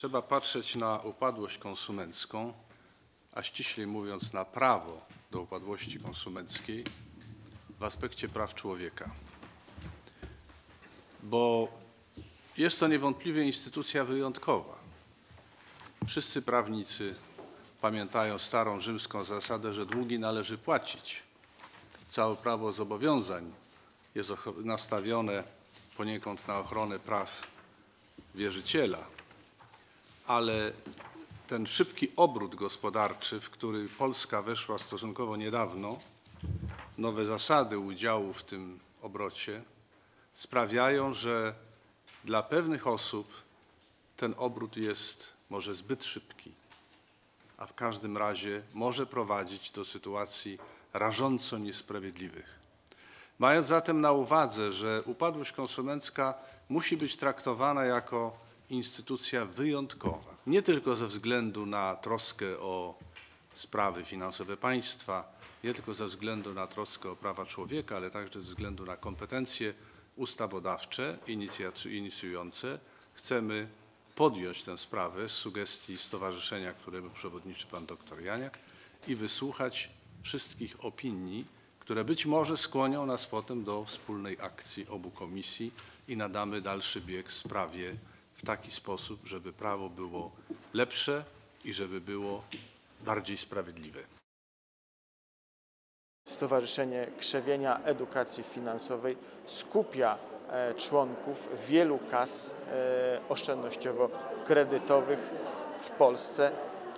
Trzeba patrzeć na upadłość konsumencką, a ściślej mówiąc na prawo do upadłości konsumenckiej w aspekcie praw człowieka. Bo jest to niewątpliwie instytucja wyjątkowa. Wszyscy prawnicy pamiętają starą rzymską zasadę, że długi należy płacić. Całe prawo zobowiązań jest nastawione poniekąd na ochronę praw wierzyciela, ale ten szybki obrót gospodarczy, w który Polska weszła stosunkowo niedawno, nowe zasady udziału w tym obrocie sprawiają, że dla pewnych osób ten obrót jest może zbyt szybki, a w każdym razie może prowadzić do sytuacji rażąco niesprawiedliwych. Mając zatem na uwadze, że upadłość konsumencka musi być traktowana jako instytucja wyjątkowa, nie tylko ze względu na troskę o sprawy finansowe państwa, nie tylko ze względu na troskę o prawa człowieka, ale także ze względu na kompetencje ustawodawcze inicjujące, chcemy podjąć tę sprawę z sugestii stowarzyszenia, któremu przewodniczy pan dr Janiak i wysłuchać wszystkich opinii, które być może skłonią nas potem do wspólnej akcji obu komisji i nadamy dalszy bieg sprawie w taki sposób, żeby prawo było lepsze i żeby było bardziej sprawiedliwe. Stowarzyszenie Krzewienia Edukacji Finansowej skupia e, członków wielu kas e, oszczędnościowo-kredytowych w Polsce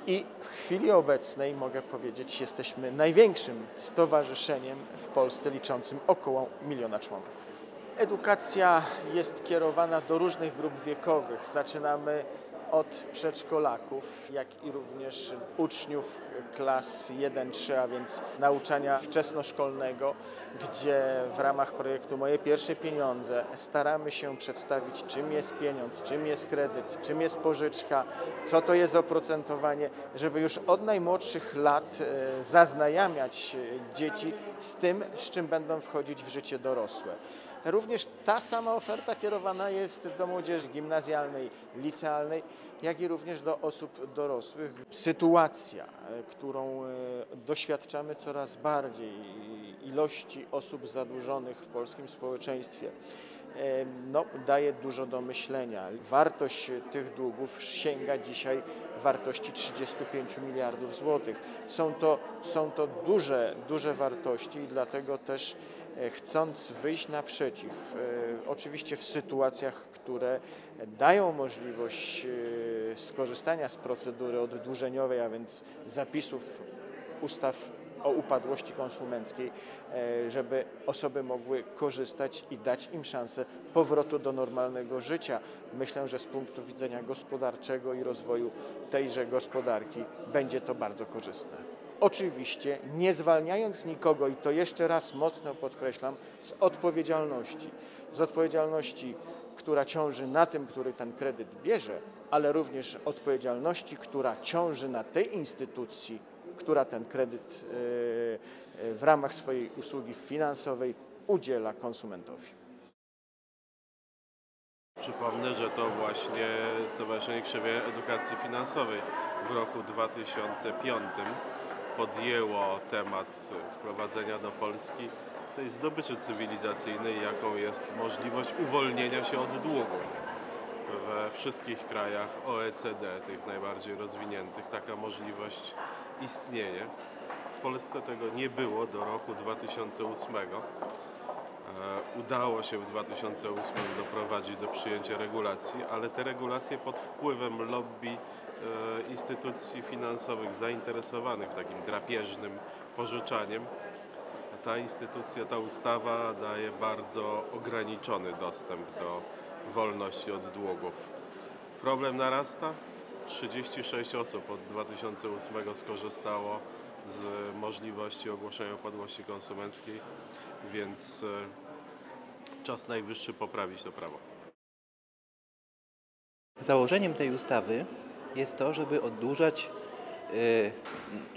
i w chwili obecnej mogę powiedzieć, jesteśmy największym stowarzyszeniem w Polsce liczącym około miliona członków. Edukacja jest kierowana do różnych grup wiekowych. Zaczynamy od przedszkolaków, jak i również uczniów klas 1-3, a więc nauczania wczesnoszkolnego, gdzie w ramach projektu Moje Pierwsze Pieniądze staramy się przedstawić, czym jest pieniądz, czym jest kredyt, czym jest pożyczka, co to jest oprocentowanie, żeby już od najmłodszych lat e, zaznajamiać dzieci z tym, z czym będą wchodzić w życie dorosłe. Również ta sama oferta kierowana jest do młodzieży gimnazjalnej, licealnej, jak i również do osób dorosłych. Sytuacja, e, którą e, doświadczamy coraz bardziej, ilości osób zadłużonych w polskim społeczeństwie, no, daje dużo do myślenia. Wartość tych długów sięga dzisiaj wartości 35 miliardów złotych. Są to, są to duże, duże wartości i dlatego też e, chcąc wyjść naprzeciw, e, oczywiście w sytuacjach, które dają możliwość e, skorzystania z procedury oddłużeniowej, a więc zapisów ustaw o upadłości konsumenckiej, e, żeby osoby mogły korzystać i dać im szansę powrotu do normalnego życia. Myślę, że z punktu widzenia gospodarczego i rozwoju tejże gospodarki będzie to bardzo korzystne. Oczywiście nie zwalniając nikogo, i to jeszcze raz mocno podkreślam, z odpowiedzialności. Z odpowiedzialności, która ciąży na tym, który ten kredyt bierze, ale również odpowiedzialności, która ciąży na tej instytucji, która ten kredyt e, e, w ramach swojej usługi finansowej udziela konsumentowi. Przypomnę, że to właśnie Stowarzyszenie Krzewienia Edukacji Finansowej w roku 2005 podjęło temat wprowadzenia do Polski tej zdobyczy cywilizacyjnej, jaką jest możliwość uwolnienia się od długów. We wszystkich krajach OECD, tych najbardziej rozwiniętych, taka możliwość istnieje. W Polsce tego nie było do roku 2008. E, udało się w 2008 doprowadzić do przyjęcia regulacji, ale te regulacje pod wpływem lobby instytucji finansowych zainteresowanych takim drapieżnym pożyczaniem, ta instytucja, ta ustawa daje bardzo ograniczony dostęp do wolności od długów. Problem narasta? 36 osób od 2008 skorzystało z możliwości ogłoszenia upadłości konsumenckiej, więc e, czas najwyższy poprawić to prawo. Założeniem tej ustawy jest to, żeby oddłużać, e,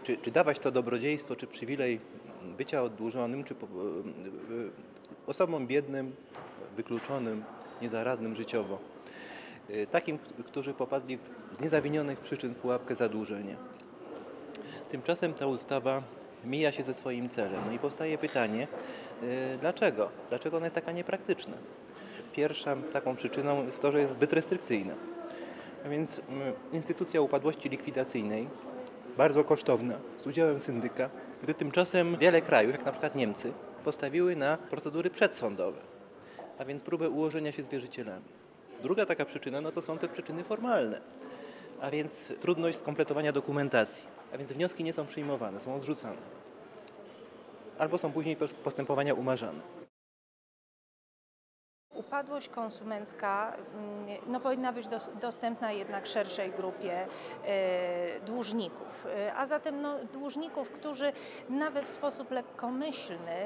czy, czy dawać to dobrodziejstwo, czy przywilej bycia oddłużonym, czy e, osobom biednym, wykluczonym, niezaradnym życiowo. y, takim, którzy popadli z niezawinionych przyczyn w pułapkę zadłużenia. Tymczasem ta ustawa mija się ze swoim celem. No i powstaje pytanie, y, dlaczego? Dlaczego ona jest taka niepraktyczna? Pierwsza taką przyczyną jest to, że jest zbyt restrykcyjna. A więc mm, instytucja upadłości likwidacyjnej, bardzo kosztowna, z udziałem syndyka, gdy tymczasem wiele krajów, jak na przykład Niemcy, postawiły na procedury przedsądowe, a więc próbę ułożenia się z wierzycielami. Druga taka przyczyna no to są te przyczyny formalne, a więc trudność skompletowania dokumentacji, a więc wnioski nie są przyjmowane, są odrzucane. Albo są później postępowania umarzane. Upadłość konsumencka mm, no, powinna być dos- dostępna jednak szerszej grupie e, dłużników, E, a zatem no, dłużników, którzy nawet w sposób lekkomyślny,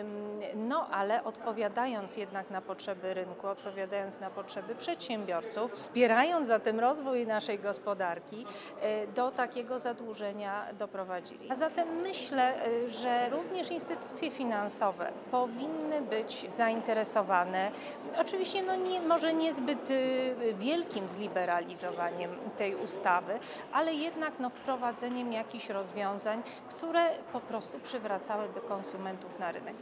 ym, no ale odpowiadając jednak na potrzeby rynku, odpowiadając na potrzeby przedsiębiorców, wspierając zatem rozwój naszej gospodarki, e, do takiego zadłużenia doprowadzili. A zatem myślę, e, że również instytucje finansowe powinny być zainteresowane Oczywiście no nie, może niezbyt y, wielkim zliberalizowaniem tej ustawy, ale jednak no, wprowadzeniem jakichś rozwiązań, które po prostu przywracałyby konsumentów na rynek.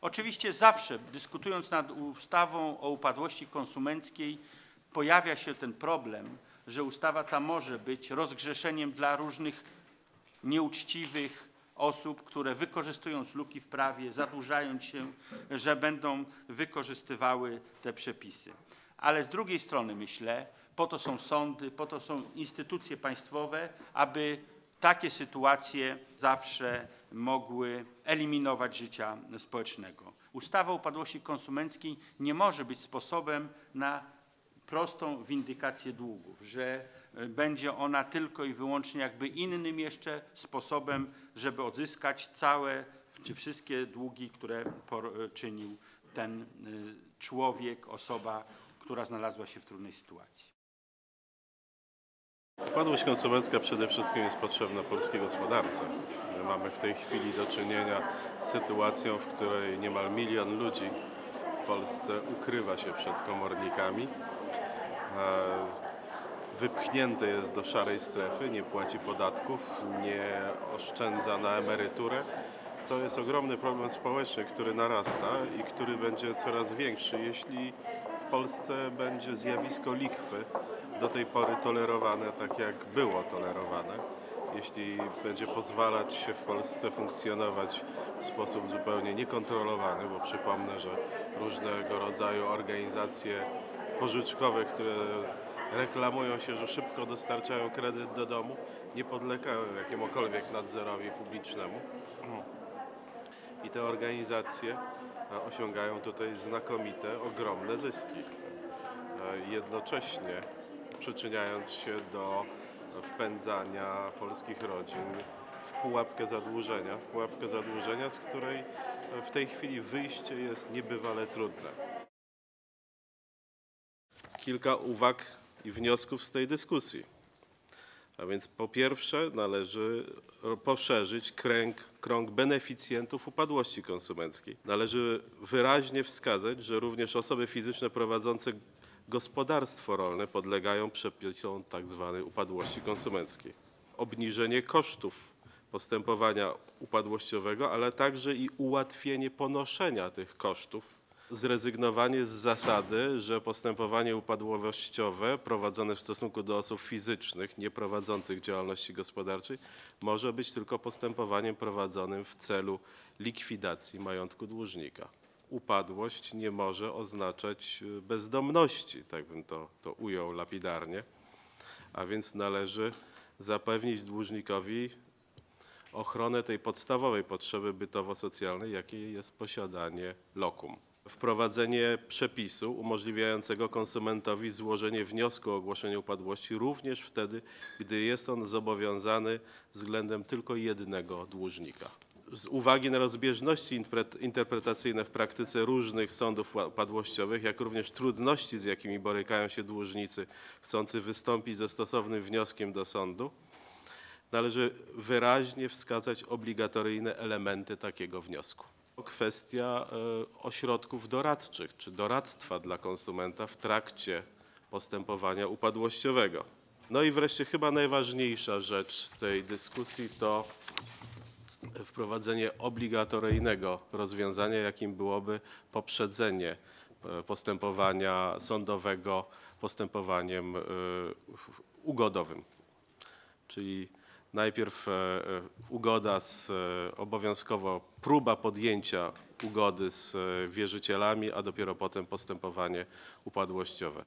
Oczywiście zawsze dyskutując nad ustawą o upadłości konsumenckiej pojawia się ten problem, że ustawa ta może być rozgrzeszeniem dla różnych nieuczciwych osób, które wykorzystując luki w prawie, zadłużając się, że będą wykorzystywały te przepisy. Ale z drugiej strony myślę, po to są sądy, po to są instytucje państwowe, aby takie sytuacje zawsze mogły eliminować życia społecznego. Ustawa o upadłości konsumenckiej nie może być sposobem na prostą windykację długów, że będzie ona tylko i wyłącznie jakby innym jeszcze sposobem, żeby odzyskać całe czy wszystkie długi, które poczynił ten y, człowiek, osoba, która znalazła się w trudnej sytuacji. Upadłość konsumencka przede wszystkim jest potrzebna polskiej gospodarce. My mamy w tej chwili do czynienia z sytuacją, w której niemal milion ludzi w Polsce ukrywa się przed komornikami. Wypchnięte jest do szarej strefy, nie płaci podatków, nie oszczędza na emeryturę. To jest ogromny problem społeczny, który narasta i który będzie coraz większy, jeśli w Polsce będzie zjawisko lichwy do tej pory tolerowane tak, jak było tolerowane. Jeśli będzie pozwalać się w Polsce funkcjonować w sposób zupełnie niekontrolowany, bo przypomnę, że różnego rodzaju organizacje pożyczkowe, które reklamują się, że szybko dostarczają kredyt do domu, nie podlegają jakiemukolwiek nadzorowi publicznemu. I te organizacje osiągają tutaj znakomite, ogromne zyski. Jednocześnie przyczyniając się do wpędzania polskich rodzin w pułapkę zadłużenia, w pułapkę zadłużenia, z której e, w tej chwili wyjście jest niebywale trudne. Kilka uwag i wniosków z tej dyskusji. A więc po pierwsze należy poszerzyć kręg, krąg beneficjentów upadłości konsumenckiej. Należy wyraźnie wskazać, że również osoby fizyczne prowadzące gospodarstwo rolne podlegają przepisom tzw. upadłości konsumenckiej. Obniżenie kosztów postępowania upadłościowego, ale także i ułatwienie ponoszenia tych kosztów zrezygnowanie z zasady, że postępowanie upadłościowe prowadzone w stosunku do osób fizycznych nieprowadzących działalności gospodarczej może być tylko postępowaniem prowadzonym w celu likwidacji majątku dłużnika. Upadłość nie może oznaczać y, bezdomności, tak bym to, to ujął lapidarnie, a więc należy zapewnić dłużnikowi ochronę tej podstawowej potrzeby bytowo-socjalnej, jakiej jest posiadanie lokum wprowadzenie przepisu umożliwiającego konsumentowi złożenie wniosku o ogłoszenie upadłości również wtedy, gdy jest on zobowiązany względem tylko jednego dłużnika. Z uwagi na rozbieżności interpret- interpretacyjne w praktyce różnych sądów upadłościowych, jak również trudności, z jakimi borykają się dłużnicy chcący wystąpić ze stosownym wnioskiem do sądu, należy wyraźnie wskazać obligatoryjne elementy takiego wniosku. Kwestia e, ośrodków doradczych czy doradztwa dla konsumenta w trakcie postępowania upadłościowego. No i wreszcie chyba najważniejsza rzecz z tej dyskusji to wprowadzenie obligatoryjnego rozwiązania, jakim byłoby poprzedzenie e, postępowania sądowego postępowaniem e, ugodowym. Czyli najpierw e, e, ugoda z e, obowiązkowo próba podjęcia ugody z wierzycielami, a dopiero potem postępowanie upadłościowe.